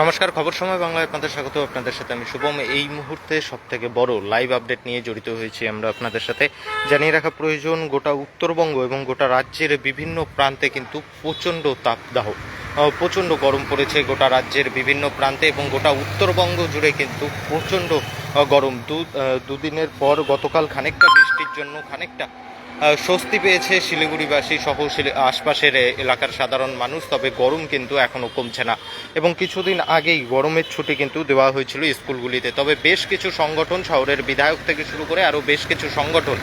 নমস্কার, খবর সময় বাংলায় আপনাদের স্বাগত। আপনাদের সাথে আমি শুভম। এই মুহূর্তে সব থেকে বড় লাইভ আপডেট নিয়ে জড়িত হয়েছি আমরা আপনাদের সাথে। জানিয়ে রাখা প্রয়োজন, গোটা উত্তরবঙ্গ এবং গোটা রাজ্যের বিভিন্ন প্রান্তে কিন্তু প্রচণ্ড তাপদাহ প্রচণ্ড গরম পড়েছে গোটা রাজ্যের বিভিন্ন প্রান্তে এবং গোটা উত্তরবঙ্গ জুড়ে কিন্তু প্রচণ্ড গরম। দু দুদিনের পর গতকাল খানিকটা বৃষ্টির জন্য খানিকটা স্বস্তি পেয়েছে শিলিগুড়িবাসী সহ আশপাশের এলাকার সাধারণ মানুষ, তবে গরম কিন্তু এখনও কমছে না। এবং কিছুদিন আগেই গরমের ছুটি কিন্তু দেওয়া হয়েছিল স্কুলগুলিতে। তবে বেশ কিছু সংগঠন শহরের বিধায়ক থেকে শুরু করে আরও বেশ কিছু সংগঠন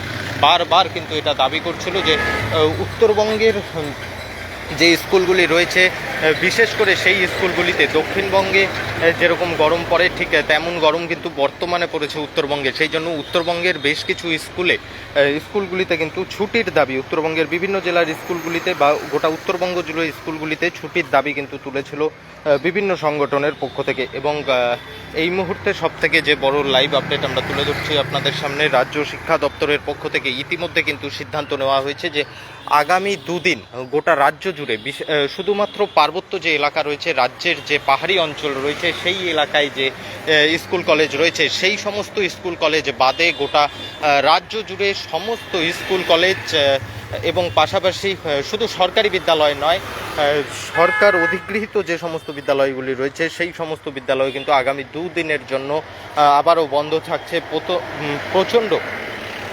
বারবার কিন্তু এটা দাবি করছিল যে উত্তরবঙ্গের যে স্কুলগুলি রয়েছে বিশেষ করে সেই স্কুলগুলিতে দক্ষিণবঙ্গে যেরকম গরম পড়ে, ঠিক তেমন গরম কিন্তু বর্তমানে পড়েছে উত্তরবঙ্গে। সেই জন্য উত্তরবঙ্গের বেশ কিছু স্কুলে স্কুলগুলিতে কিন্তু ছুটির দাবি, উত্তরবঙ্গের বিভিন্ন জেলার স্কুলগুলিতে বা গোটা উত্তরবঙ্গ জুড়ে স্কুলগুলিতে ছুটির দাবি কিন্তু তুলেছিল বিভিন্ন সংগঠনের পক্ষ থেকে। এবং এই মুহূর্তে সব থেকে যে বড় লাইভ আপডেট আমরা তুলে ধরছি আপনাদের সামনে, রাজ্য শিক্ষা দপ্তরের পক্ষ থেকে ইতিমধ্যে কিন্তু সিদ্ধান্ত নেওয়া হয়েছে যে আগামী দুদিন গোটা রাজ্য জুড়ে শুধুমাত্র পার্বত্য যে এলাকা রয়েছে, রাজ্যের যে পাহাড়ি অঞ্চল রয়েছে, সেই এলাকায় যে স্কুল কলেজ রয়েছে, সেই সমস্ত স্কুল কলেজ বাদে গোটা রাজ্য জুড়ে সমস্ত স্কুল কলেজ এবং পাশাপাশি শুধু সরকারি বিদ্যালয় নয় সরকার অধিগৃহীত যে সমস্ত বিদ্যালয়গুলি রয়েছে, সেই সমস্ত বিদ্যালয় কিন্তু আগামী দুদিনের জন্য আবারও বন্ধ থাকছে। প্রচণ্ড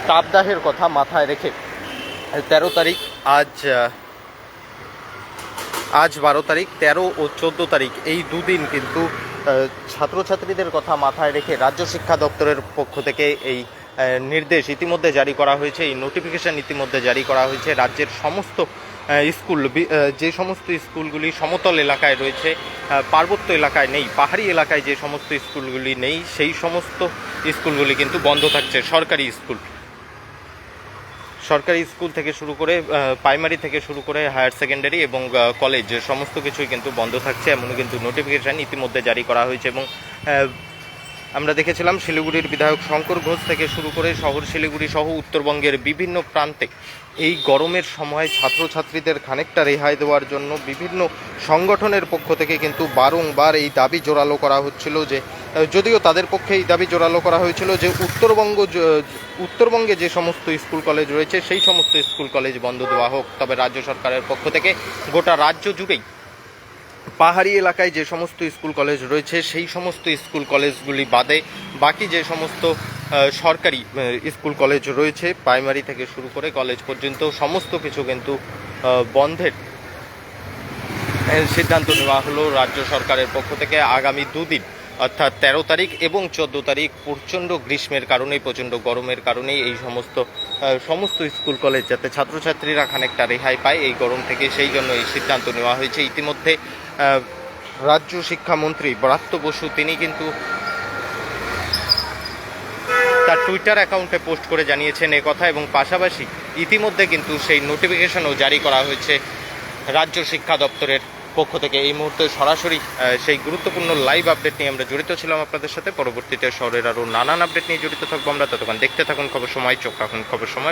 তাপদাহের কথা মাথায় রেখে, তেরো তারিখ আজ আজ বারো তারিখ, তেরো ও চোদ্দ তারিখ। এই দুদিন কিন্তু ছাত্রছাত্রীদের কথা মাথায় রেখে রাজ্য শিক্ষা দপ্তরের পক্ষ থেকে এই নির্দেশ ইতিমধ্যে জারি করা হয়েছে। এই নোটিফিকেশন ইতিমধ্যে জারি করা হয়েছে। রাজ্যের সমস্ত স্কুল যে সমস্ত স্কুলগুলি সমতল এলাকায় রয়েছে পার্বত্য এলাকায় নেই, পাহাড়ি এলাকায় যে সমস্ত স্কুলগুলি নেই, সেই সমস্ত স্কুলগুলি কিন্তু বন্ধ থাকছে, সরকারি স্কুল। সরকারি স্কুল থেকে শুরু করে প্রাইমারি থেকে শুরু করে হায়ার সেকেন্ডারি এবং কলেজ সমস্ত কিছুই কিন্তু বন্ধ থাকছে। এমন কিন্তু নোটিফিকেশান ইতিমধ্যে জারি করা হয়েছে এবং আমরা দেখেছিলাম শিলিগুড়ির বিধায়ক শঙ্কর ঘোষ থেকে শুরু করে শহর শিলিগুড়ি সহ উত্তরবঙ্গের বিভিন্ন প্রান্তে এই গরমের সময় ছাত্রছাত্রীদের খানিকটা রেহাই দেওয়ার জন্য বিভিন্ন সংগঠনের পক্ষ থেকে কিন্তু বারংবার এই দাবি জোরালো করা হচ্ছিল যে যদিও তাদের পক্ষে এই দাবি জোরালো করা হয়েছিল যে উত্তরবঙ্গ উত্তরবঙ্গে যে সমস্ত স্কুল কলেজ রয়েছে সেই সমস্ত স্কুল কলেজ বন্ধ দেওয়া হোক, তবে রাজ্য সরকারের পক্ষ থেকে গোটা রাজ্য জুড়েই পাহাড়ি এলাকায় যে সমস্ত স্কুল কলেজ রয়েছে, সেই সমস্ত স্কুল কলেজগুলি বাদে বাকি যে সমস্ত সরকারি স্কুল কলেজ রয়েছে প্রাইমারি থেকে শুরু করে কলেজ পর্যন্ত সমস্ত কিছু কিন্তু বন্ধের সিদ্ধান্ত নেওয়া হলো রাজ্য সরকারের পক্ষ থেকে আগামী দুদিন, অর্থাৎ তেরো তারিখ এবং চোদ্দ তারিখ প্রচণ্ড গ্রীষ্মের কারণেই, প্রচণ্ড গরমের কারণেই এই সমস্ত সমস্ত স্কুল কলেজ যাতে ছাত্রছাত্রীরা খানিকটা রেহাই পায়, এই গরম থেকে সেই জন্য এই সিদ্ধান্ত নেওয়া হয়েছে। ইতিমধ্যে রাজ্য শিক্ষামন্ত্রী ব্রাত্য বসু, তিনি কিন্তু তার টুইটার অ্যাকাউন্টে পোস্ট করে জানিয়েছেন কথা এবং পাশাপাশি ইতিমধ্যে কিন্তু সেই নোটিফিকেশনও জারি করা হয়েছে রাজ্য শিক্ষা দপ্তরের পক্ষ থেকে। এই মুহূর্তে সরাসরি সেই গুরুত্বপূর্ণ লাইভ আপডেট নিয়ে আমরা জড়িত ছিলাম আপনাদের সাথে। পরবর্তীতে শহরের আরও নানান আপডেট নিয়ে জড়িত থাকব আমরা। ততক্ষণ দেখতে থাকুন, খবর সময়, চোখ রাখুন, খবর সময়।